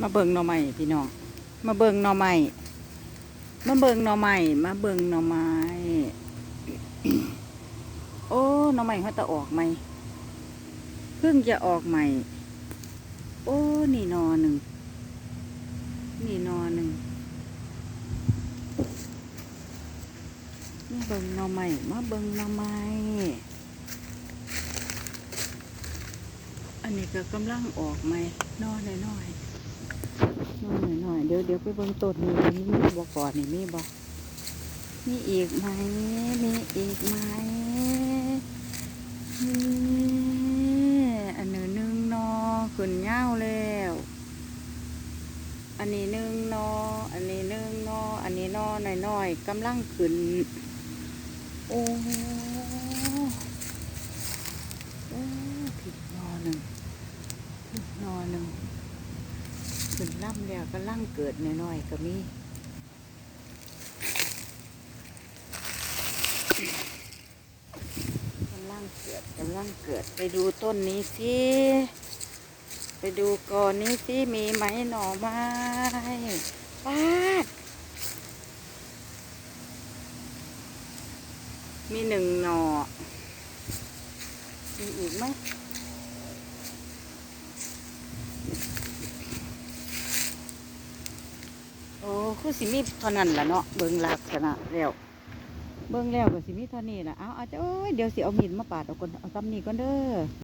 มาเบิงหน่อไม้พี่น้อง มาเบิงหน่อไม้ มาเบิงหน่อไม้ มาเบิงหน่อไม้ โอ้หน่อไม้เขาจะออกไหม เพิ่งจะออกใหม่ โอ้ นี่นอหนึ่ง นี่นอหนึ่งมาเบิงหน่อไม้ มาเบิงหน่อไม้ อันนี้ก็กำลังออกไหมนอหน่อยหน่อยๆ เดี๋ยวเดี๋ยวไปเบิ่งต้นนี้นี่มีบ่ก่อนนี่มีบ่มีอีกไหมมีอีกไหมนี่อันนี้หนึ่งนอขึ้นเง่าแล้ว อันนี้หนึ่งนอ อันนี้หนึ่งนอ อันนี้นอหน่อยหน่อยๆกำลังขึ้น โอ้โหโอ้ผิดนอหนึ่ง นอนหนึ่ง ขึ้นล่ำแล้วก็ล่างเกิดน้อยๆก็มีกำลังเกิดกำลังเกิดไปดูต้นนี้สิ ไปดูก่อนนี้สิ มีไหมหน่อไม้ปาด มีหนึ่งหน่อมีอีกไหม โอ้คือสิมีเท่านั้นล่ะเนาะเบิ่งลักษณะแล้วเบิ่งแล้วก็สิมีเท่านี้ล่ะเอาเอาจ้ะโอ้ยเดี๋ยวสิเอามีดมาปาดเอาก่อนเอาซ้ำนี่ก่อนเด้อ